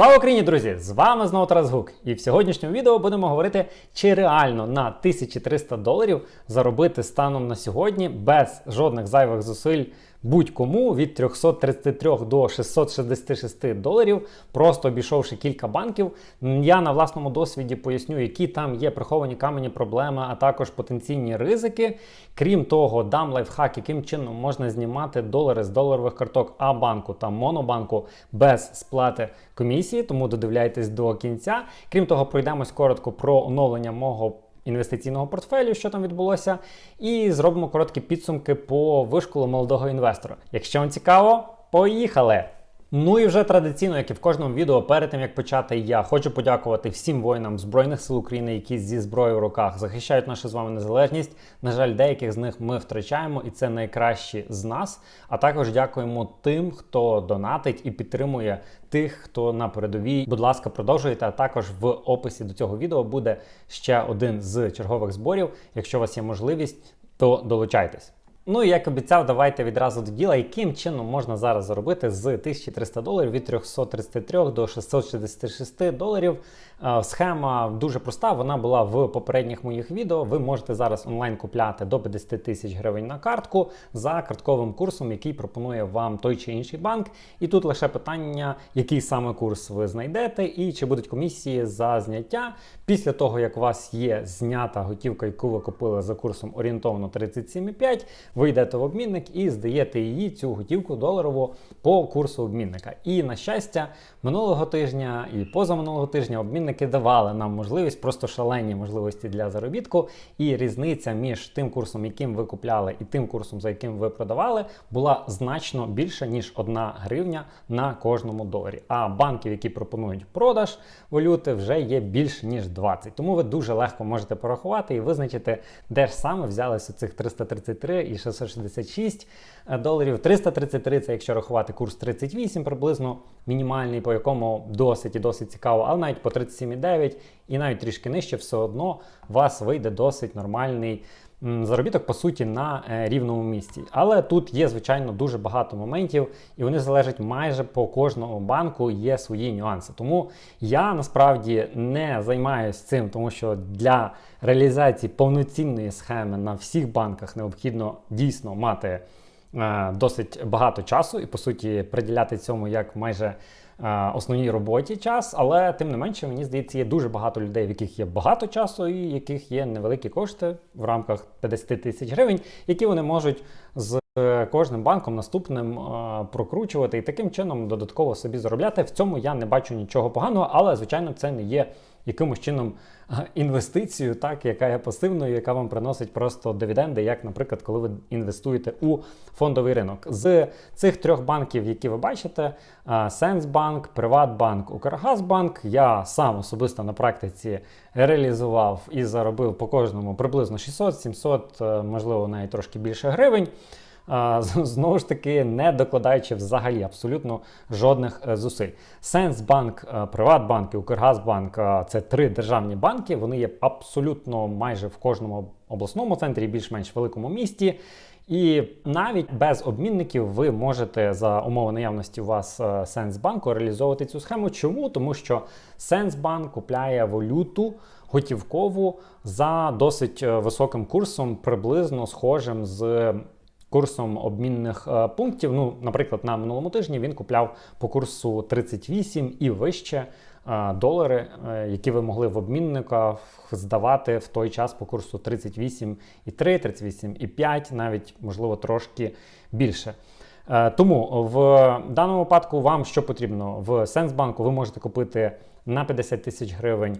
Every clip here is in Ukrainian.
Слава Україні, друзі! З вами знову Тарас Гук. І в сьогоднішньому відео будемо говорити, чи реально на 1300 доларів заробити станом на сьогодні без жодних зайвих зусиль будь-кому від 333 до 666 доларів, просто обійшовши кілька банків. Я на власному досвіді поясню, які там є приховані камені проблеми, а також потенційні ризики. Крім того, дам лайфхак, яким чином можна знімати долари з доларових карток А-банку та Монобанку без сплати комісії, тому додивляйтесь до кінця. Крім того, пройдемось коротко про оновлення мого інвестиційного портфелю, що там відбулося, і зробимо короткі підсумки по вишколу молодого інвестора. Якщо вам цікаво, поїхали! Ну і вже традиційно, як і в кожному відео, перед тим як почати, я хочу подякувати всім воїнам Збройних сил України, які зі зброєю в руках захищають нашу з вами незалежність. На жаль, деяких з них ми втрачаємо, і це найкращі з нас. А також дякуємо тим, хто донатить і підтримує тих, хто на передовій. Будь ласка, продовжуйте. А також в описі до цього відео буде ще один з чергових зборів. Якщо у вас є можливість, то долучайтесь. Ну і як обіцяв, давайте відразу до діла, яким чином можна зараз заробити з 1300 доларів від 333 до 666 доларів. Е, Схема дуже проста. Вона була в попередніх моїх відео. Ви можете зараз онлайн купляти до 50 тисяч гривень на картку за картковим курсом, який пропонує вам той чи інший банк. І тут лише питання, який саме курс ви знайдете, і чи будуть комісії за зняття. Після того, як у вас є знята готівка, яку ви купили за курсом орієнтовно 37,5, ви йдете в обмінник і здаєте її цю готівку доларову по курсу обмінника. І на щастя, минулого тижня і позаминулого тижня обмінники давали нам можливість, просто шалені можливості для заробітку. І різниця між тим курсом, яким ви купляли, і тим курсом, за яким ви продавали, була значно більша ніж 1 гривня на кожному доларі. А банків, які пропонують продаж валюти, вже є більше ніж 20. Тому ви дуже легко можете порахувати і визначити, де ж саме взялися цих 333 і 666 доларів. 333 це якщо рахувати курс 38 приблизно мінімальний, по якому досить і досить цікаво, але навіть по 37,9 і навіть трішки нижче, все одно у вас вийде досить нормальний. Заробіток, по суті, на е, рівному місці. Але тут є, звичайно, дуже багато моментів, і вони залежать майже по кожному банку, є свої нюанси. Тому я насправді не займаюся цим, тому що для реалізації повноцінної схеми на всіх банках необхідно дійсно мати е, досить багато часу і, по суті, приділяти цьому як майже. Е, Основній роботі час, але тим не менше, мені здається, є дуже багато людей, в яких є багато часу, і яких є невеликі кошти в рамках 50 тисяч гривень, які вони можуть з е, кожним банком наступним е, прокручувати і таким чином додатково собі заробляти. В цьому я не бачу нічого поганого, але звичайно це не є якимось чином інвестицією, так яка є пасивною, яка вам приносить просто дивіденди, як, наприклад, коли ви інвестуєте у фондовий ринок. З цих трьох банків, які ви бачите: Сенсбанк, Приватбанк, Укргазбанк, я сам особисто на практиці реалізував і заробив по кожному приблизно 600-700, е, можливо, навіть трошки більше гривень. Знову ж таки, не докладаючи взагалі абсолютно жодних е, зусиль. Сенсбанк, е, Приватбанк і Укргазбанк е, це три державні банки. Вони є абсолютно майже в кожному обласному центрі, більш-менш великому місті. І навіть без обмінників ви можете за умови наявності у вас Сенсбанку реалізовувати цю схему. Чому? Тому що Сенсбанк купляє валюту готівкову за досить високим курсом, приблизно схожим з курсом обмінних е, пунктів. Ну, наприклад, на минулому тижні він купляв по курсу 38 і вище е, долари, е, які ви могли в обмінника здавати в той час по курсу 38,3, 38,5, навіть можливо трошки більше. Тому в даному випадку вам що потрібно? В Сенсбанку ви можете купити на 50 тисяч гривень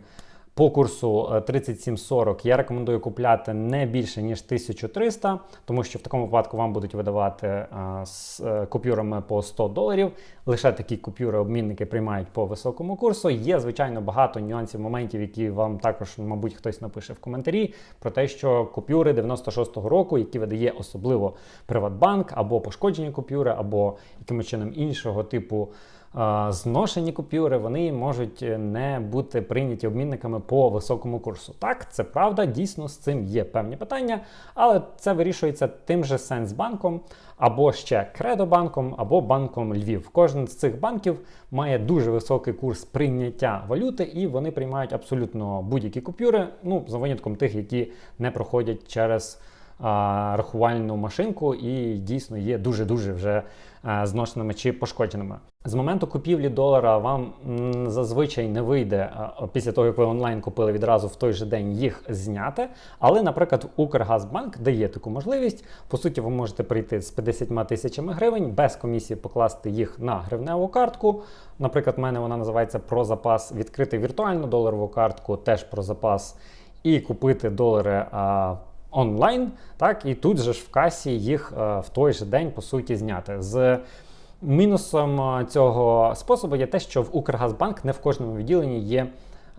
по курсу е, 37,40 я рекомендую купляти не більше ніж 1300, тому що в такому випадку вам будуть видавати е, з е, купюрами по 100 доларів. Лише такі купюри обмінники приймають по високому курсу. Є звичайно багато нюансів, моментів, які вам також, мабуть, хтось напише в коментарі про те, що купюри 96-го року, які видає особливо Приватбанк, або пошкоджені купюри, або якимось чином іншого типу е, зношені купюри вони можуть не бути прийняті обмінниками по високому курсу. Так, це правда, дійсно з цим є певні питання, але це вирішується тим же Сенсбанком або ще Кредобанком, або банком Львів. Кожен з цих банків має дуже високий курс прийняття валюти, і вони приймають абсолютно будь-які купюри, ну за винятком тих, які не проходять через рахувальну машинку і дійсно є дуже-дуже вже зношеними чи пошкодженими. З моменту купівлі долара вам зазвичай не вийде після того, як ви онлайн купили відразу в той же день їх зняти. Але, наприклад, Укргазбанк дає таку можливість. По суті, ви можете прийти з 50 тисячами гривень без комісії покласти їх на гривневу картку. Наприклад, в мене вона називається про запас, відкрити віртуальну доларову картку, теж про запас, і купити долари. А, онлайн, так, і тут же ж в касі їх е, в той же день по суті зняти. З мінусом е, цього способу є те, що в Укргазбанк не в кожному відділенні є.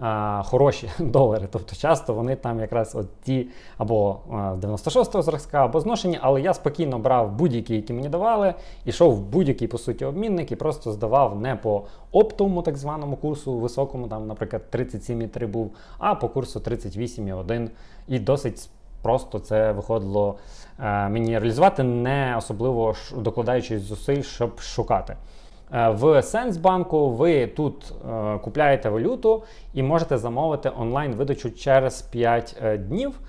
е, Хороші долари, тобто часто вони там якраз от ті або е, 96-го зразка, або зношені, але я спокійно брав будь-які, які мені давали, ішов в будь-який по суті обмінник і просто здавав не по оптовому так званому курсу високому, там, наприклад, 37,3 був, а по курсу 38,1 і досить Просто це виходило е, мені реалізувати, не особливо докладаючись зусиль, щоб шукати. Е, в Сенсбанку ви тут е, купляєте валюту і можете замовити онлайн видачу через 5 е, днів.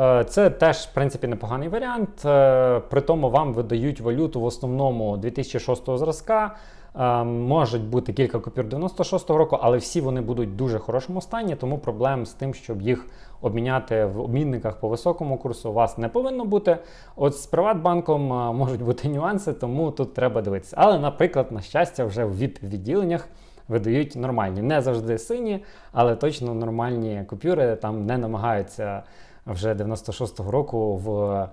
Е, Це теж, в принципі, непоганий варіант. Е, При тому вам видають валюту в основному 2006 зразка. Е, Можуть бути кілька купюр 96-го року, але всі вони будуть в дуже хорошому стані, тому проблем з тим, щоб їх обміняти в обмінниках по високому курсу, у вас не повинно бути. От з Приватбанком можуть бути нюанси, тому тут треба дивитися. Але, наприклад, на щастя, вже в відділеннях видають нормальні. Не завжди сині, але точно нормальні купюри там не намагаються вже 96-го року в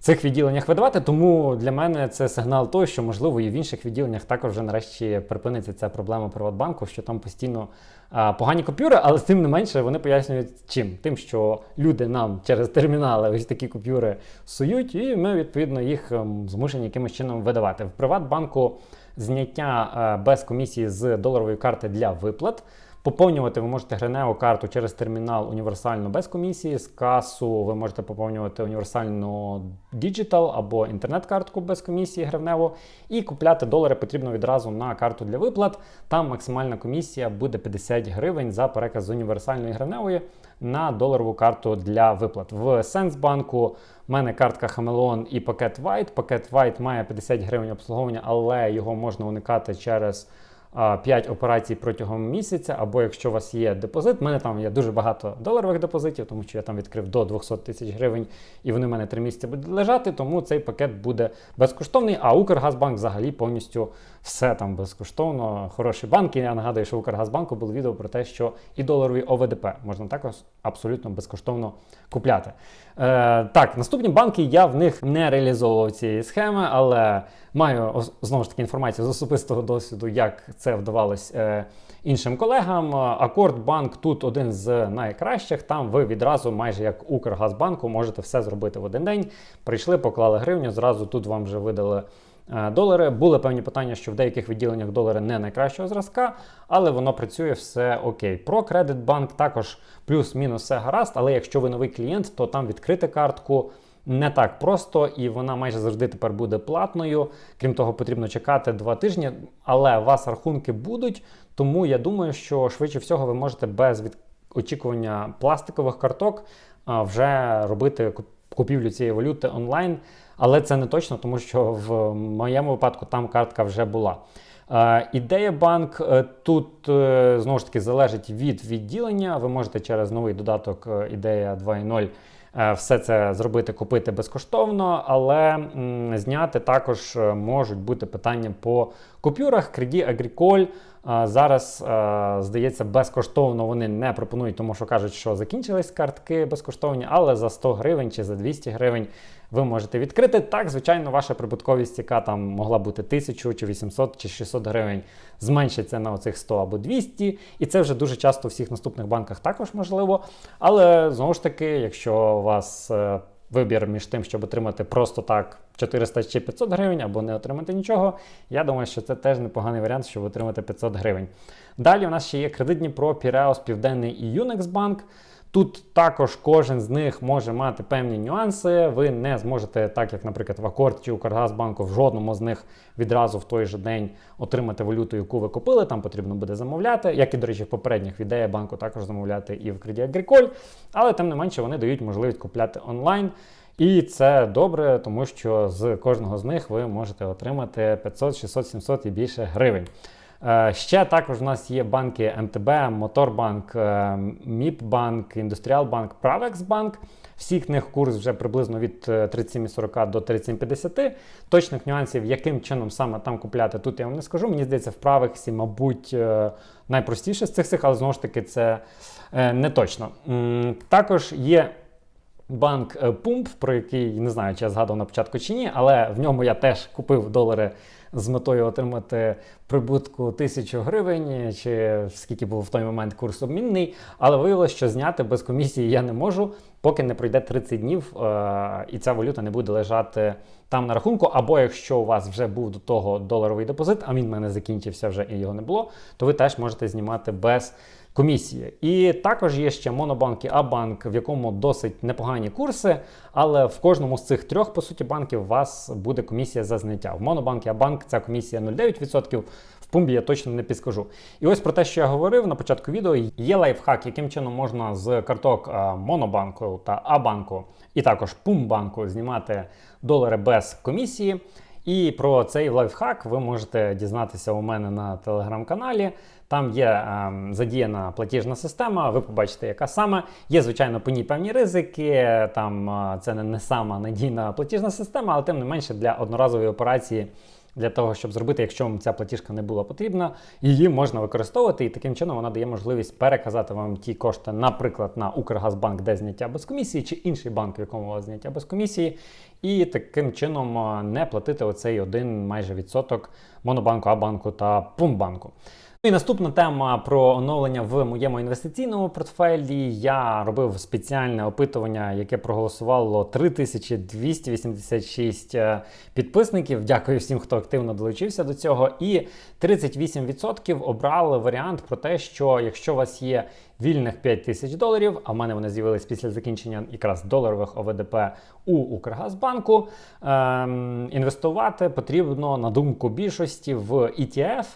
цих відділеннях видавати. Тому для мене це сигнал того, що можливо і в інших відділеннях також вже нарешті припиниться ця проблема Приватбанку, що там постійно а, погані купюри, але тим не менше вони пояснюють чим? Тим, що люди нам через термінали ось такі купюри сують, і ми відповідно їх ем, змушені якимось чином видавати. В Приватбанку зняття е, без комісії з доларової карти для виплат. Поповнювати ви можете гриневу карту через термінал універсальну без комісії. З касу ви можете поповнювати універсальну діджитал або інтернет-картку без комісії гривневу. І купляти долари потрібно відразу на карту для виплат. Там максимальна комісія буде 50 гривень за переказ універсальної гривневої на доларову карту для виплат. В Сенсбанку в мене картка Хамелеон і пакет White. Пакет White має 50 гривень обслуговування, але його можна уникати через. 5 операцій протягом місяця, або якщо у вас є депозит, в мене там є дуже багато доларових депозитів, тому що я там відкрив до 200 тисяч гривень, і вони в мене 3 місяці будуть лежати, тому цей пакет буде безкоштовний. А Укргазбанк взагалі повністю все там безкоштовно. Хороші банки. Я нагадую, що в Укргазбанку було відео про те, що і доларові ОВДП можна також абсолютно безкоштовно купляти. Е, так, наступні банки я в них не реалізовував цієї схеми, але маю знову ж таки інформацію з особистого досвіду, як це вдавалось е, іншим колегам. Акордбанк тут один з найкращих. Там ви відразу, майже як Укргазбанку, можете все зробити в один день. Прийшли, поклали гривню, зразу тут вам вже видали. Е, Долари були певні питання, що в деяких відділеннях долари не найкращого зразка, але воно працює все окей. Про Кредитбанк також плюс-мінус все гаразд. Але якщо ви новий клієнт, то там відкрити картку не так просто, і вона майже завжди тепер буде платною. Крім того, потрібно чекати два тижні, але у вас рахунки будуть. Тому я думаю, що швидше всього ви можете без від... очікування пластикових карток а, вже робити купівлю цієї валюти онлайн. Але це не точно, тому що в моєму випадку там картка вже була. Е, Ідея банк е, тут е, знову ж таки залежить від відділення. Ви можете через новий додаток ідея 2.0 е, все це зробити, купити безкоштовно, але м, зняти також можуть бути питання по купюрах. Кредит Агріколь зараз, е, здається, безкоштовно вони не пропонують, тому що кажуть, що закінчились картки безкоштовні, але за 100 гривень чи за 200 гривень ви можете відкрити. Так, звичайно, ваша прибутковість, яка там могла бути 1000 чи 800 чи 600 гривень, зменшиться на оцих 100 або 200. І це вже дуже часто в всіх наступних банках також можливо. Але знову ж таки, якщо у вас е, вибір між тим, щоб отримати просто так 400 чи 500 гривень, або не отримати нічого. Я думаю, що це теж непоганий варіант, щоб отримати 500 гривень. Далі у нас ще є кредит Дніпро, Піреос, Південний і Юнекс Банк. Тут також кожен з них може мати певні нюанси. Ви не зможете, так як, наприклад, в Акорд чи Укргазбанку, в жодному з них відразу в той же день отримати валюту, яку ви купили. Там потрібно буде замовляти. Як і, до речі, в попередніх відея банку також замовляти і в Credit Agricole. Але тим не менше вони дають можливість купляти онлайн. І це добре, тому що з кожного з них ви можете отримати 500, 600, 700 і більше гривень. Е, Ще також у нас є банки МТБ, Моторбанк, е, Міпбанк, Індустріалбанк, Правексбанк. Всіх них курс вже приблизно від е, 37,40 до 37,50. Точних нюансів, яким чином саме там купляти, тут я вам не скажу. Мені здається, в Правексі, мабуть, е, найпростіше з цих але знову ж таки це е, не точно. Також є банк е, Пумп, про який не знаю, чи я згадував на початку чи ні, але в ньому я теж купив долари з метою отримати прибутку тисячу гривень, чи скільки був в той момент курс обмінний. Але виявилося, що зняти без комісії я не можу, поки не пройде 30 днів, е- і ця валюта не буде лежати там на рахунку. Або якщо у вас вже був до того доларовий депозит, а він в мене закінчився вже і його не було, то ви теж можете знімати без комісії. І також є ще монобанк і Абанк, в якому досить непогані курси, але в кожному з цих трьох, по суті, банків у вас буде комісія за зняття. В монобанк і Абанк ця комісія 0,9%, в пумбі я точно не підскажу. І ось про те, що я говорив на початку відео, є лайфхак, яким чином можна з карток монобанку та Абанку, і також Пумбанку знімати долари без комісії. І про цей лайфхак ви можете дізнатися у мене на телеграм-каналі. Там є е, задіяна платіжна система, ви побачите, яка саме. Є, звичайно, по ній певні ризики. Там е, це не, не сама надійна платіжна система, але тим не менше для одноразової операції. Для того, щоб зробити, якщо вам ця платіжка не була потрібна, її можна використовувати, і таким чином вона дає можливість переказати вам ті кошти, наприклад, на Укргазбанк, де зняття без комісії, чи інший банк, в якому у вас зняття без комісії, і таким чином не платити оцей один майже відсоток монобанку, Абанку та Пумбанку. Ну і наступна тема про оновлення в моєму інвестиційному портфелі. Я робив спеціальне опитування, яке проголосувало 3286 е, підписників. Дякую всім, хто активно долучився до цього. І 38% обрали варіант про те, що якщо у вас є вільних 5 тисяч доларів, а в мене вони з'явились після закінчення якраз доларових ОВДП у Укргазбанку, ем, інвестувати потрібно на думку більшості в ETF –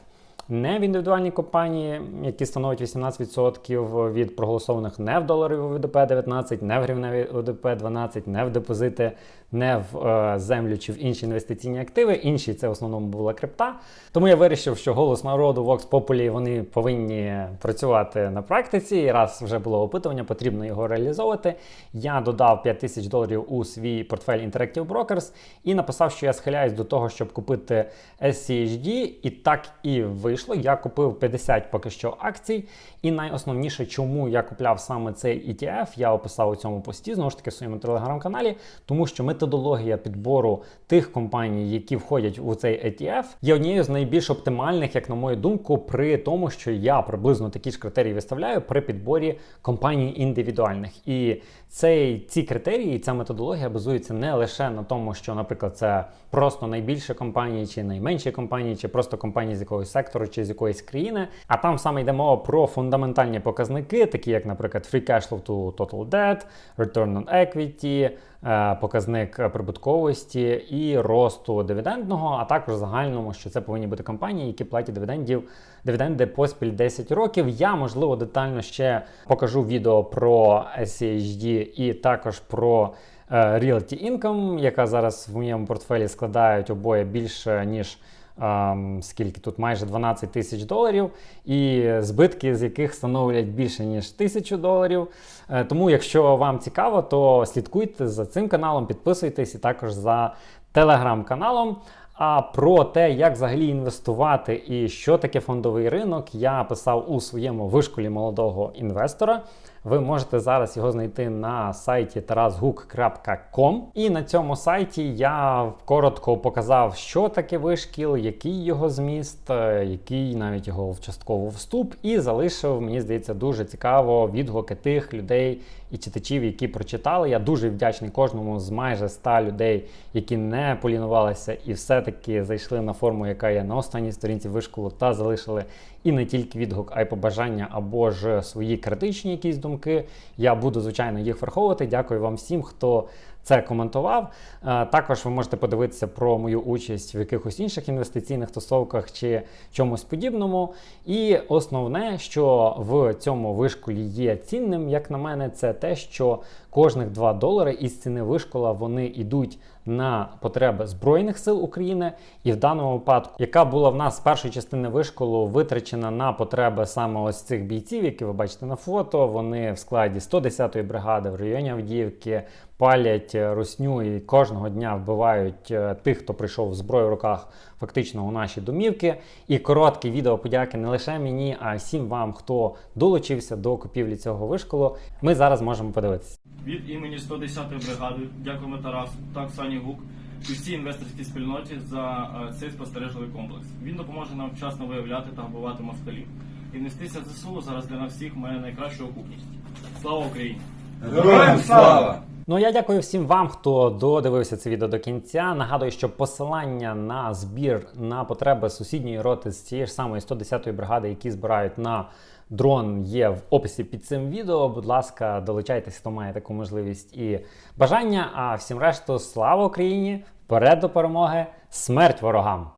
не в індивідуальні компанії, які становлять 18% від проголосованих не в доларові ВДП 19, не в гривневі ВДП 12, не в депозити, не в е, землю чи в інші інвестиційні активи. Інші це в основному була крипта. Тому я вирішив, що голос народу Vox Populi вони повинні працювати на практиці. І раз вже було опитування, потрібно його реалізовувати. Я додав 5 тисяч доларів у свій портфель Interactive Brokers і написав, що я схиляюсь до того, щоб купити SCHD, і так і вийшло. Я купив 50 поки що акцій. І найосновніше, чому я купляв саме цей ETF, я описав у цьому пості, знову ж таки в своєму телеграм-каналі, тому що методологія підбору тих компаній, які входять у цей ETF, є однією з найбільш оптимальних, як на мою думку, при тому, що я приблизно такі ж критерії виставляю при підборі компаній індивідуальних. І цей, ці критерії, ця методологія базується не лише на тому, що, наприклад, це просто найбільші компанії, чи найменші компанії, чи просто компанії з якогось сектору, чи з якоїсь країни. А там саме йде мова про фундаментальні показники, такі як, наприклад, free cash flow to total debt, return on equity, показник прибутковості і росту дивідендного, а також загальному, що це повинні бути компанії, які платять дивідендів, дивіденди поспіль 10 років. Я можливо детально ще покажу відео про SHD і також про. е, Realty Income, яка зараз в моєму портфелі складають обоє більше ніж скільки тут майже 12 тисяч доларів, і збитки з яких становлять більше ніж тисячу доларів. Е, тому, якщо вам цікаво, то слідкуйте за цим каналом, підписуйтесь і також за телеграм-каналом. А про те, як взагалі інвестувати і що таке фондовий ринок, я писав у своєму вишколі молодого інвестора. Ви можете зараз його знайти на сайті tarasguk.com. І на цьому сайті я коротко показав, що таке вишкіл, який його зміст, е, який навіть його частково вступ, і залишив, мені здається, дуже цікаво відгуки тих людей і читачів, які прочитали. Я дуже вдячний кожному з майже 100 людей, які не полінувалися і все-таки зайшли на форму, яка є на останній сторінці вишколу, та залишили і не тільки відгук, а й побажання або ж свої критичні якісь думки. Я буду, звичайно, їх враховувати. Дякую вам всім, хто це коментував. Е, Також ви можете подивитися про мою участь в якихось інших інвестиційних тусовках чи чомусь подібному. І основне, що в цьому вишколі є цінним, як на мене, це те, що кожних 2 долари із ціни вишкола вони йдуть на потреби Збройних сил України, і в даному випадку, яка була в нас першої частини вишколу витрачена на потреби саме ось цих бійців, які ви бачите на фото. Вони в складі 110-ї бригади в районі Авдіївки палять русню і кожного дня вбивають е, тих, хто прийшов з зброєю в руках, фактично у наші домівки. І коротке відео подяки не лише мені, а всім вам, хто долучився до купівлі цього вишколу. Ми зараз можемо подивитися. Від імені 110-ї бригади дякуємо Тарасу та Оксані Гук і всій інвесторській спільноті за е, цей спостережливий комплекс. Він допоможе нам вчасно виявляти та вбивати москалів. Інвестиція ЗСУ зараз для нас всіх має найкращу окупність. Слава Україні! Героям слава! Ну я дякую всім вам, хто додивився це відео до кінця. Нагадую, що посилання на збір на потреби сусідньої роти з цієї ж самої 110-ї бригади, які збирають на дрон, є в описі під цим відео. Будь ласка, долучайтеся, хто має таку можливість і бажання. А всім решту, слава Україні! Вперед до перемоги! Смерть ворогам!